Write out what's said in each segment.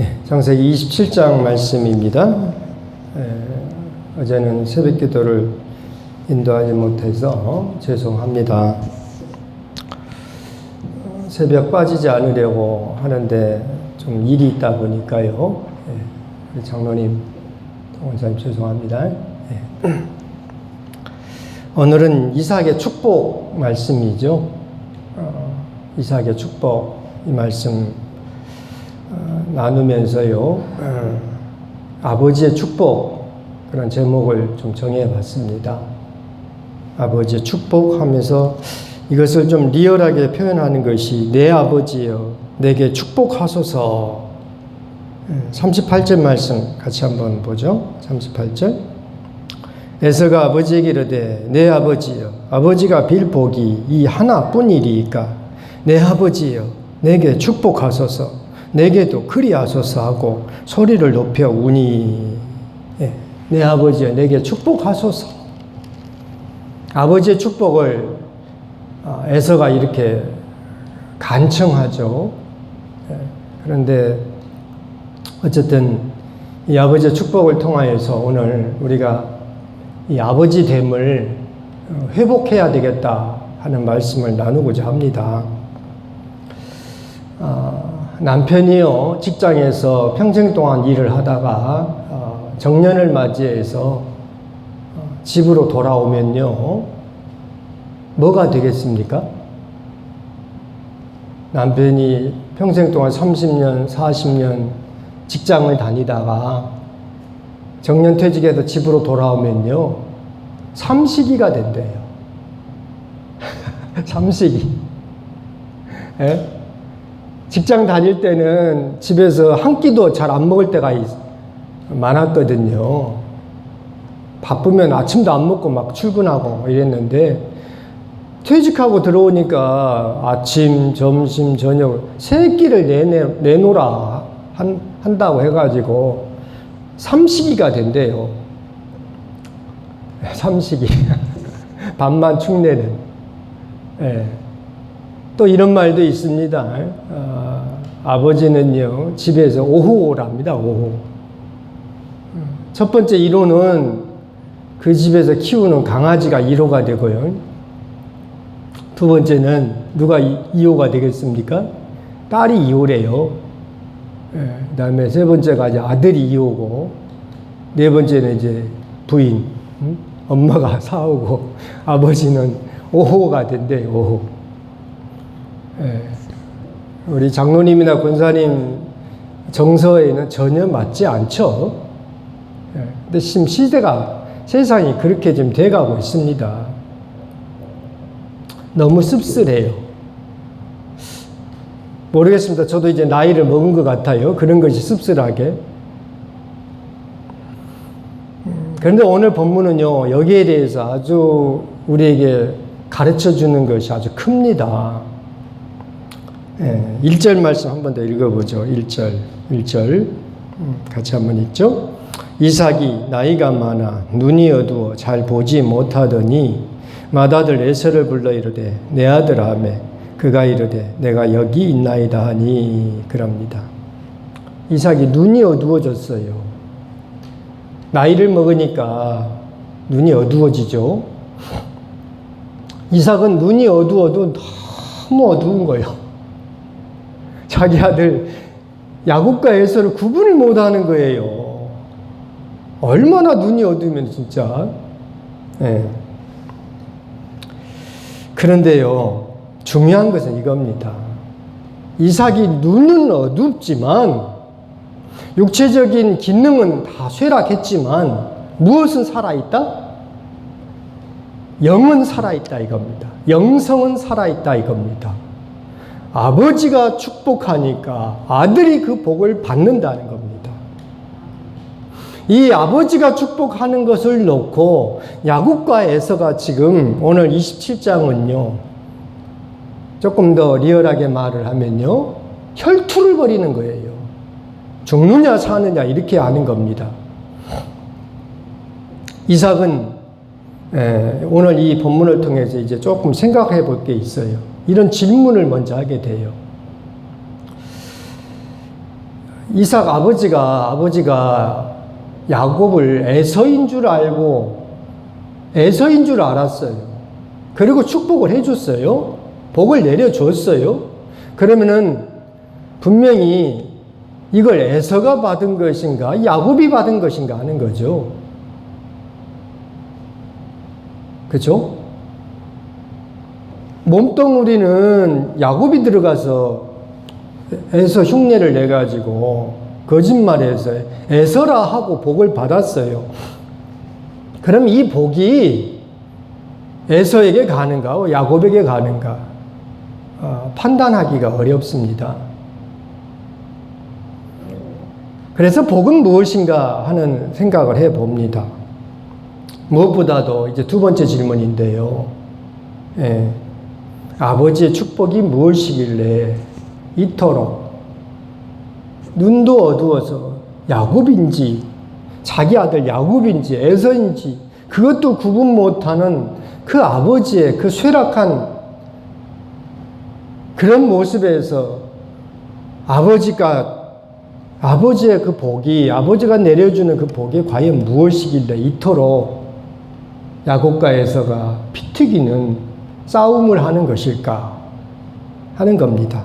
예, 창세기 27장 말씀입니다. 에, 어제는 새벽 기도를 인도하지 못해서 죄송합니다. 어, 새벽 빠지지 않으려고 하는데 좀 일이 있다 보니까요. 예, 장로님, 원사님 죄송합니다. 예. 오늘은 이삭의 축복 말씀이죠. 어, 이삭의 축복 이 말씀 어, 나누면서요, 어, 아버지의 축복 그런 제목을 좀 정해봤습니다. 아버지의 축복하면서 이것을 좀 리얼하게 표현하는 것이 내 아버지여 내게 축복하소서. 38절 말씀 같이 한번 보죠. 38절. 에서가 아버지에게 이르되 내 아버지여 아버지가 빌 복이 이 하나뿐이리이까 내 아버지여 내게 축복하소서 내게도 그리하소서 하고 소리를 높여 우니. 예, 내 아버지여 내게 축복하소서. 아버지의 축복을 아, 에서가 이렇게 간청하죠. 예, 그런데 어쨌든 이 아버지의 축복을 통하여서 오늘 우리가 이 아버지 됨을 회복해야 되겠다 하는 말씀을 나누고자 합니다. 어, 남편이요 직장에서 평생 동안 일을 하다가 어, 정년을 맞이해서 어, 집으로 돌아오면요 뭐가 되겠습니까? 남편이 평생 동안 30년, 40년 직장을 다니다가 정년 퇴직해서 집으로 돌아오면요 삼식이가 된대요. 삼식이. 예? 직장 다닐 때는 집에서 한 끼도 잘 안 먹을 때가 있, 많았거든요. 바쁘면 아침도 안 먹고 막 출근하고 이랬는데 퇴직하고 들어오니까 아침, 점심, 저녁 세 끼를 내내, 내놓으라 한, 한다고 해가지고 삼식이가 된대요. 삼식이. 밥만 축내는. 예. 또 이런 말도 있습니다. 어, 아버지는요, 집에서 오후 오랍니다, 오후. 첫 번째 1호는 그 집에서 키우는 강아지가 1호가 되고요. 두 번째는 누가 2호가 되겠습니까? 딸이 2호래요. 예, 그 다음에 세 번째가 이제 아들이 2호고, 네 번째는 이제 부인, 응? 엄마가 4호고, 아버지는 5호가 된대요, 5호. 예, 우리 장로님이나 권사님 정서에는 전혀 맞지 않죠. 예, 근데 지금 시대가, 세상이 그렇게 좀 돼가고 있습니다. 너무 씁쓸해요. 모르겠습니다. 저도 이제 나이를 먹은 것 같아요. 그런 것이 씁쓸하게. 그런데 오늘 본문은요, 여기에 대해서 아주 우리에게 가르쳐 주는 것이 아주 큽니다. 예, 1절 말씀 한 번 더 읽어보죠. 1절, 1절. 같이 한번 읽죠. 이삭이 나이가 많아 눈이 어두워 잘 보지 못하더니 맏아들 에서를 불러 이르되 내 아들 아메 그가 이르되 내가 여기 있나이다 하니 그럽니다. 이삭이 눈이 어두워졌어요. 나이를 먹으니까 눈이 어두워지죠. 이삭은 눈이 어두워도 너무 어두운 거예요. 자기 아들 야곱과 에서를 구분을 못하는 거예요. 얼마나 눈이 어두우면 진짜. 네. 그런데요, 중요한 것은 이겁니다. 이삭이 눈은 어둡지만 육체적인 기능은 다 쇠락했지만 무엇은 살아있다? 영은 살아있다 이겁니다. 영성은 살아있다 이겁니다. 아버지가 축복하니까 아들이 그 복을 받는다는 겁니다. 이 아버지가 축복하는 것을 놓고 야곱과 에서가 지금 오늘 27장은요, 조금 더 리얼하게 말을 하면요, 혈투를 벌이는 거예요. 죽느냐 사느냐 이렇게 하는 겁니다. 이삭은 에, 오늘 이 본문을 통해서 이제 조금 생각해 볼 게 있어요. 이런 질문을 먼저 하게 돼요. 이삭 아버지가 아버지가 야곱을 에서인 줄 알고 에서인 줄 알았어요. 그리고 축복을 해줬어요. 복을 내려줬어요. 그러면은 분명히 이걸 에서가 받은 것인가, 야곱이 받은 것인가 하는 거죠. 그죠? 몸뚱우리는 야곱이 들어가서 에서 흉내를 내가지고 거짓말해서 에서라 하고 복을 받았어요. 그럼 이 복이 에서에게 가는가, 야곱에게 가는가 어, 판단하기가 어렵습니다. 그래서 복은 무엇인가 하는 생각을 해 봅니다. 무엇보다도 이제 두 번째 질문인데요. 예, 아버지의 축복이 무엇이길래 이토록 눈도 어두워서 야곱인지 자기 아들 야곱인지 에서인지 그것도 구분 못하는 그 아버지의 그 쇠락한 그런 모습에서 아버지가 아버지의 그 복이 아버지가 내려주는 그 복이 과연 무엇이길래 이토록 야곱과 에서가 피튀기는 싸움을 하는 것일까 하는 겁니다.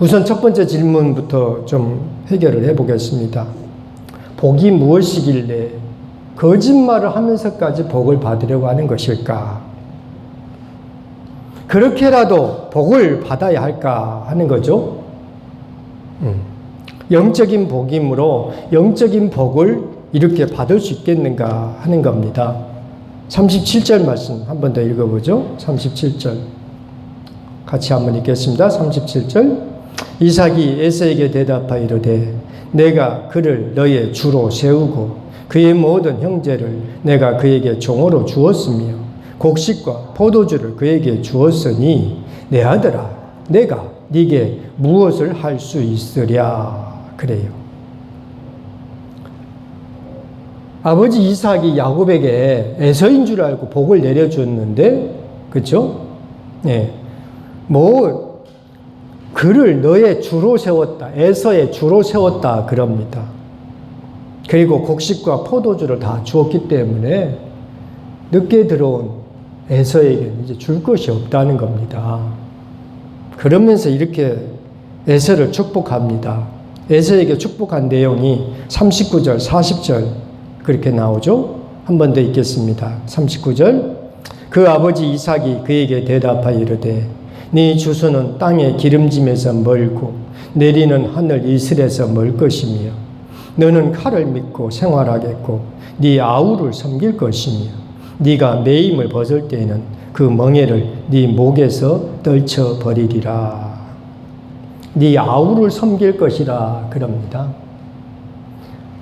우선 첫 번째 질문부터 좀 해결을 해 보겠습니다. 복이 무엇이길래 거짓말을 하면서까지 복을 받으려고 하는 것일까? 그렇게라도 복을 받아야 할까 하는 거죠. 음. 영적인 복이므로 영적인 복을 이렇게 받을 수 있겠는가 하는 겁니다. 37절 말씀 한 번 더 읽어보죠. 37절. 같이 한번 읽겠습니다. 37절. 이삭이 에서에게 대답하여 이르되 내가 그를 너의 주로 세우고 그의 모든 형제를 내가 그에게 종으로 주었으며 곡식과 포도주를 그에게 주었으니 내 아들아 내가 네게 무엇을 할 수 있으랴 그래요. 아버지 이삭이 야곱에게 에서인 줄 알고 복을 내려줬는데 그렇죠? 네. 뭐 그를 너의 주로 세웠다. 에서의 주로 세웠다 그럽니다. 그리고 곡식과 포도주를 다 주었기 때문에 늦게 들어온 에서에게는 이제 줄 것이 없다는 겁니다. 그러면서 이렇게 에서를 축복합니다. 에서에게 축복한 내용이 39절, 40절 그렇게 나오죠. 한 번 더 읽겠습니다. 39절. 그 아버지 이삭이 그에게 대답하여 이르되 네 주소는 땅의 기름짐에서 멀고 내리는 하늘 이슬에서 멀 것이며 너는 칼을 믿고 생활하겠고 네 아우를 섬길 것이며 네가 매임을 벗을 때에는 그 멍에를 네 목에서 떨쳐 버리리라. 네 아우를 섬길 것이라 그럽니다.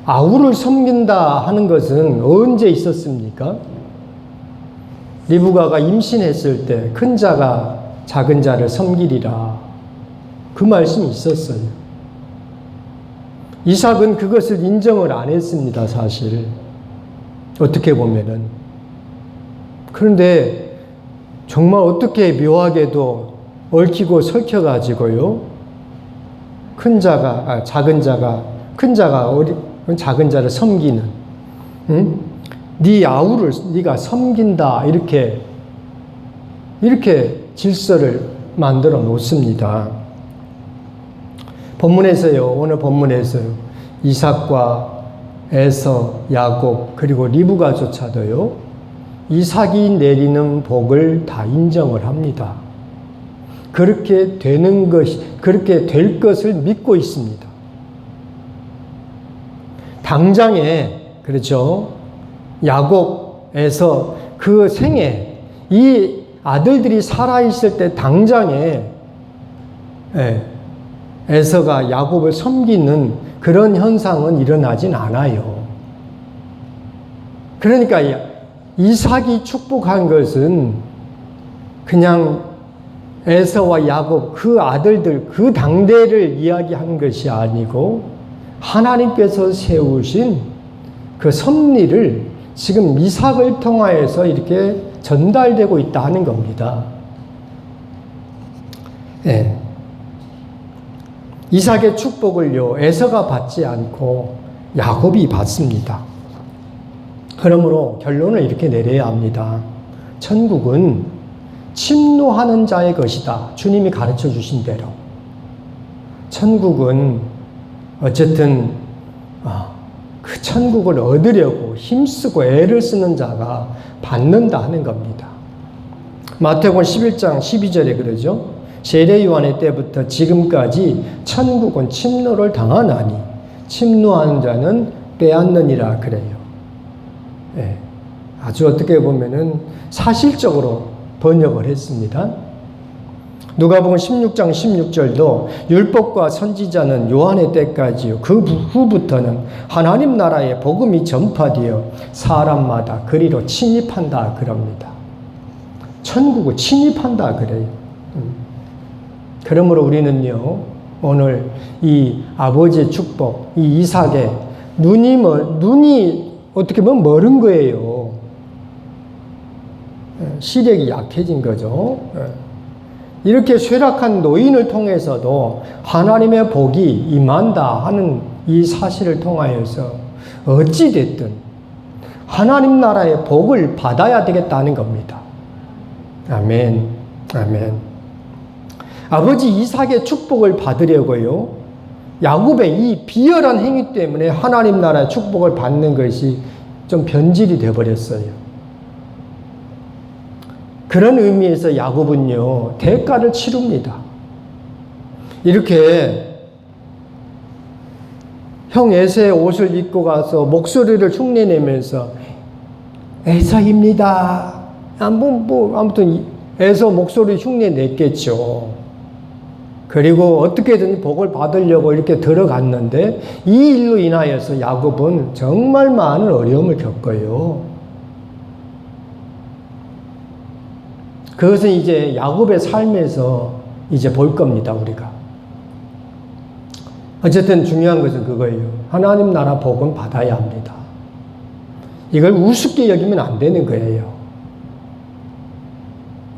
아우를 섬긴다 하는 것은 언제 있었습니까? 리브가가 임신했을 때 큰 자가 작은 자를 섬기리라. 그 말씀이 있었어요. 이삭은 그것을 인정을 안 했습니다, 사실. 어떻게 보면은. 그런데 정말 어떻게 묘하게도 얽히고 설켜가지고요. 큰 자가, 아, 작은 자가, 큰 자가 어리, 작은 자를 섬기는, 응? 네 아우를 네가 섬긴다 이렇게 이렇게 질서를 만들어 놓습니다. 본문에서요 오늘 본문에서요 이삭과 에서 야곱 그리고 리브가조차도요 이삭이 내리는 복을 다 인정을 합니다. 그렇게 되는 것이 그렇게 될 것을 믿고 있습니다. 당장에 그렇죠. 야곱에서 그 생에 이 아들들이 살아 있을 때 당장에 예, 에서가 야곱을 섬기는 그런 현상은 일어나진 않아요. 그러니까 이삭이 축복한 것은 그냥 에서와 야곱 그 아들들 그 당대를 이야기한 것이 아니고 하나님께서 세우신 그 섭리를 지금 이삭을 통하여서 이렇게 전달되고 있다 하는 겁니다. 예. 이삭의 축복을요, 에서가 받지 않고 야곱이 받습니다. 그러므로 결론을 이렇게 내려야 합니다. 천국은 침노하는 자의 것이다. 주님이 가르쳐 주신 대로. 천국은 어쨌든 아, 그 천국을 얻으려고 힘쓰고 애를 쓰는 자가 받는다 하는 겁니다. 마태복음 11장 12절에 그러죠. 세례 요한의 때부터 지금까지 천국은 침노를 당하나니 침노하는 자는 빼앗느니라 그래요. 예, 아주 어떻게 보면은 사실적으로 번역을 했습니다. 누가복음 16장 16절도 율법과 선지자는 요한의 때까지요. 그 후부터는 하나님 나라의 복음이 전파되어 사람마다 그리로 침입한다 그럽니다. 천국을 침입한다 그래요. 음. 그러므로 우리는요 오늘 이 아버지의 축복, 이 이삭의 눈이 멀, 눈이 어떻게 보면 멀은 거예요. 예, 시력이 약해진 거죠. 예. 이렇게 쇠락한 노인을 통해서도 하나님의 복이 임한다 하는 이 사실을 통하여서 어찌됐든 하나님 나라의 복을 받아야 되겠다는 겁니다. 아멘. 아멘. 아버지 이삭의 축복을 받으려고요. 야곱의 이 비열한 행위 때문에 하나님 나라의 축복을 받는 것이 좀 변질이 되어버렸어요. 그런 의미에서 야곱은요, 대가를 치릅니다. 이렇게 형 에서의 옷을 입고 가서 목소리를 흉내내면서 에서입니다. 뭐, 뭐, 아무튼 에서 목소리 흉내 냈겠죠. 그리고 어떻게든 복을 받으려고 이렇게 들어갔는데 이 일로 인하여서 야곱은 정말 많은 어려움을 겪어요. 그것은 이제 야곱의 삶에서 이제 볼 겁니다, 우리가. 어쨌든 중요한 것은 그거예요. 하나님 나라 복은 받아야 합니다. 이걸 우습게 여기면 안 되는 거예요.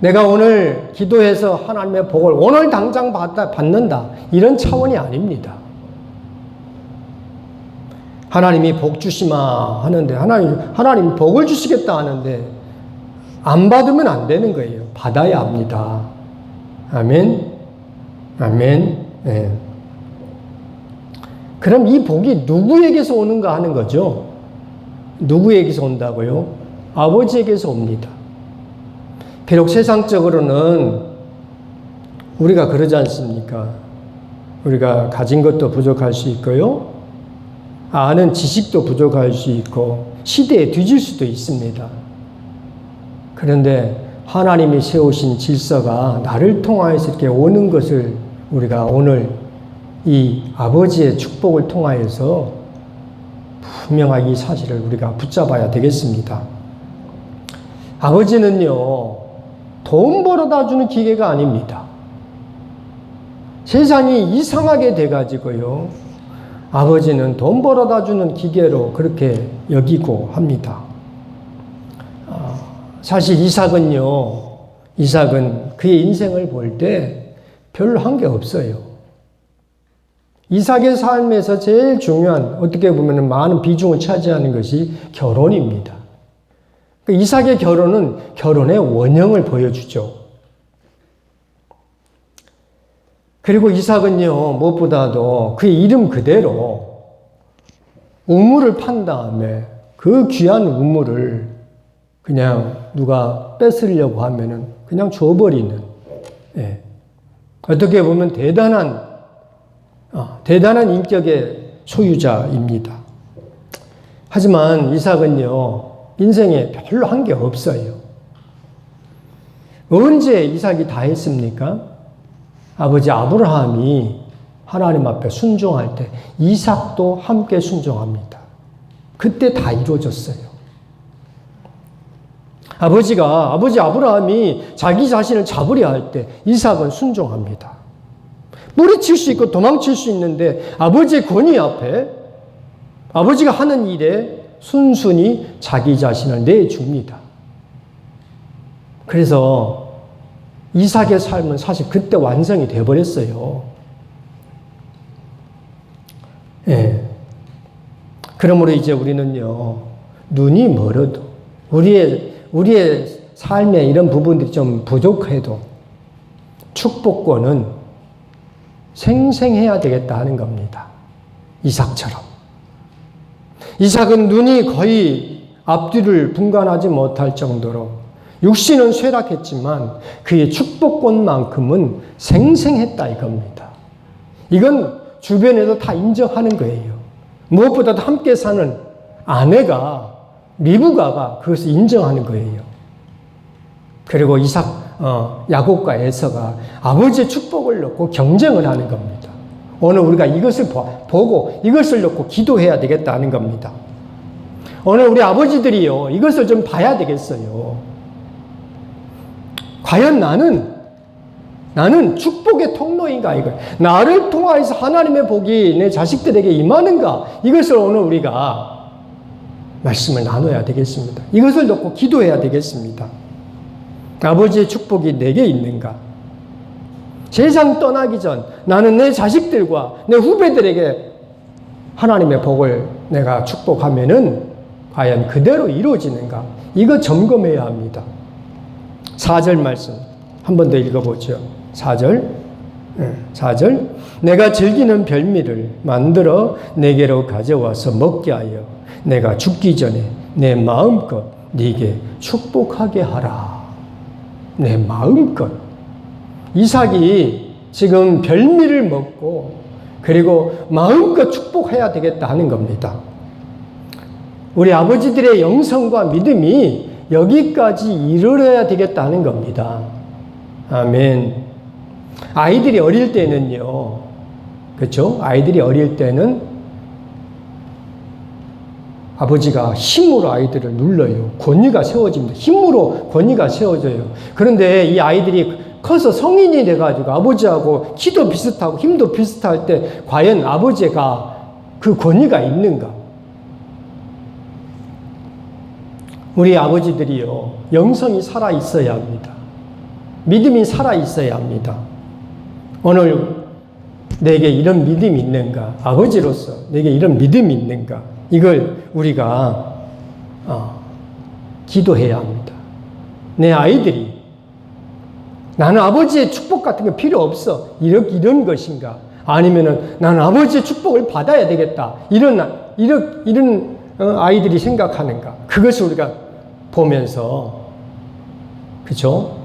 내가 오늘 기도해서 하나님의 복을 오늘 당장 받다, 받는다. 이런 차원이 아닙니다. 하나님이 복 주시마 하는데, 하나님, 하나님 복을 주시겠다 하는데, 안 받으면 안 되는 거예요. 받아야 합니다. 아멘. 아멘. 네. 그럼 이 복이 누구에게서 오는가 하는 거죠. 누구에게서 온다고요? 아버지에게서 옵니다. 비록 세상적으로는 우리가 그러지 않습니까? 우리가 가진 것도 부족할 수 있고요. 아는 지식도 부족할 수 있고, 시대에 뒤질 수도 있습니다. 그런데 하나님이 세우신 질서가 나를 통하여서 이렇게 오는 것을 우리가 오늘 이 아버지의 축복을 통하여서 분명하게 이 사실을 우리가 붙잡아야 되겠습니다. 아버지는요, 돈 벌어다 주는 기계가 아닙니다. 세상이 이상하게 돼가지고요, 아버지는 돈 벌어다 주는 기계로 그렇게 여기고 합니다. 사실 이삭은요, 이삭은 그의 인생을 볼 때 별로 한 게 없어요. 이삭의 삶에서 제일 중요한, 어떻게 보면 많은 비중을 차지하는 것이 결혼입니다. 그 이삭의 결혼은 결혼의 원형을 보여주죠. 그리고 이삭은요, 무엇보다도 그의 이름 그대로 우물을 판 다음에 그 귀한 우물을 그냥 누가 뺏으려고 하면은 그냥 줘버리는, 예. 어떻게 보면 대단한, 어, 대단한 인격의 소유자입니다. 하지만 이삭은요, 인생에 별로 한 게 없어요. 언제 이삭이 다 했습니까? 아버지 아브라함이 하나님 앞에 순종할 때 이삭도 함께 순종합니다. 그때 다 이루어졌어요. 아버지가 아버지 아브라함이 자기 자신을 잡으려 할 때 이삭은 순종합니다. 뿌리칠 수 있고 도망칠 수 있는데 아버지의 권위 앞에 아버지가 하는 일에 순순히 자기 자신을 내줍니다. 그래서 이삭의 삶은 사실 그때 완성이 되어버렸어요. 예. 그러므로 이제 우리는요, 눈이 멀어도, 우리의, 우리의 삶에 이런 부분들이 좀 부족해도, 축복권은 생생해야 되겠다 하는 겁니다. 이삭처럼. 이삭은 눈이 거의 앞뒤를 분간하지 못할 정도로 육신은 쇠락했지만 그의 축복권만큼은 생생했다 이겁니다. 이건 주변에서 다 인정하는 거예요. 무엇보다도 함께 사는 아내가 리브가가 그것을 인정하는 거예요. 그리고 이삭 어, 야곱과 에서가 아버지의 축복을 놓고 경쟁을 하는 겁니다. 오늘 우리가 이것을 보고 이것을 놓고 기도해야 되겠다는 겁니다. 오늘 우리 아버지들이요 이것을 좀 봐야 되겠어요. 과연 나는 나는 축복의 통로인가 이거 나를 통하여서 하나님의 복이 내 자식들에게 임하는가 이것을 오늘 우리가 말씀을 나눠야 되겠습니다. 이것을 놓고 기도해야 되겠습니다. 아버지의 축복이 내게 있는가? 세상 떠나기 전 나는 내 자식들과 내 후배들에게 하나님의 복을 내가 축복하면은 과연 그대로 이루어지는가? 이거 점검해야 합니다. 4절 말씀 한 번 더 읽어보죠. 4절. 4절. 내가 즐기는 별미를 만들어 내게로 가져와서 먹게 하여 내가 죽기 전에 내 마음껏 네게 축복하게 하라. 내 마음껏. 이삭이 지금 별미를 먹고 그리고 마음껏 축복해야 되겠다 하는 겁니다. 우리 아버지들의 영성과 믿음이 여기까지 이르러야 되겠다는 겁니다. 아멘. 아이들이 어릴 때는요, 그렇죠? 아이들이 어릴 때는 아버지가 힘으로 아이들을 눌러요. 권위가 세워집니다. 힘으로 권위가 세워져요. 그런데 이 아이들이 커서 성인이 돼가지고 아버지하고 키도 비슷하고 힘도 비슷할 때 과연 아버지가 그 권위가 있는가? 우리 아버지들이요, 영성이 살아 있어야 합니다. 믿음이 살아 있어야 합니다. 오늘 내게 이런 믿음이 있는가? 아버지로서 내게 이런 믿음이 있는가? 이걸 우리가 어, 기도해야 합니다. 내 아이들이 나는 아버지의 축복 같은 거 필요 없어. 이런, 이런 것인가? 아니면은 나는 아버지의 축복을 받아야 되겠다. 이런, 이런, 이런 어, 아이들이 생각하는가? 그것을 우리가 보면서, 그죠?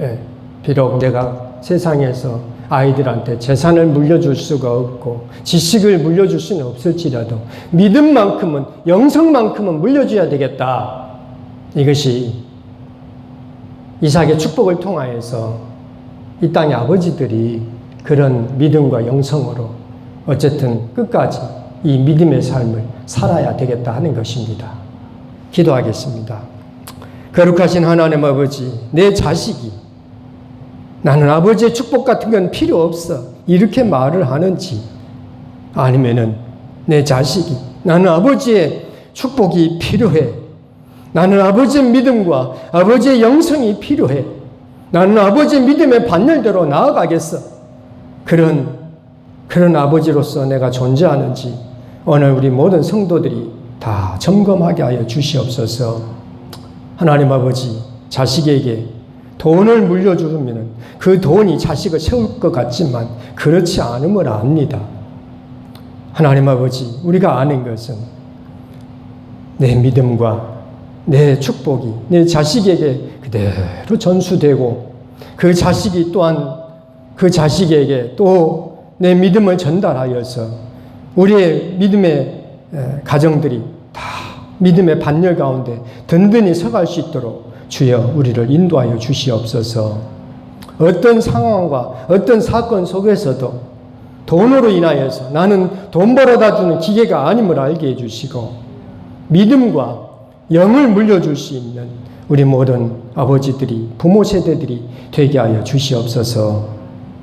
예, 비록 내가 세상에서 아이들한테 재산을 물려줄 수가 없고 지식을 물려줄 수는 없을지라도 믿음만큼은 영성만큼은 물려줘야 되겠다. 이것이 이삭의 축복을 통하여서 이 땅의 아버지들이 그런 믿음과 영성으로 어쨌든 끝까지 이 믿음의 삶을 살아야 되겠다 하는 것입니다. 기도하겠습니다. 거룩하신 하나님 아버지, 내 자식이 나는 아버지의 축복 같은 건 필요 없어. 이렇게 말을 하는지 아니면은 내 자식이 나는 아버지의 축복이 필요해. 나는 아버지의 믿음과 아버지의 영성이 필요해. 나는 아버지의 믿음의 반열대로 나아가겠어. 그런, 그런 아버지로서 내가 존재하는지 오늘 우리 모든 성도들이 다 점검하게 하여 주시옵소서. 하나님 아버지, 자식에게 돈을 물려주면 그 돈이 자식을 세울 것 같지만 그렇지 않음을 압니다. 하나님 아버지, 우리가 아는 것은 내 믿음과 내 축복이 내 자식에게 그대로 전수되고 그 자식이 또한 그 자식에게 또 내 믿음을 전달하여서 우리의 믿음의 가정들이 다 믿음의 반열 가운데 든든히 서갈 수 있도록 주여 우리를 인도하여 주시옵소서. 어떤 상황과 어떤 사건 속에서도 돈으로 인하여서 나는 돈 벌어다 주는 기계가 아님을 알게 해주시고 믿음과 영을 물려줄 수 있는 우리 모든 아버지들이 부모 세대들이 되게 하여 주시옵소서.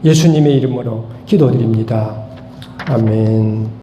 예수님의 이름으로 기도드립니다. 아멘.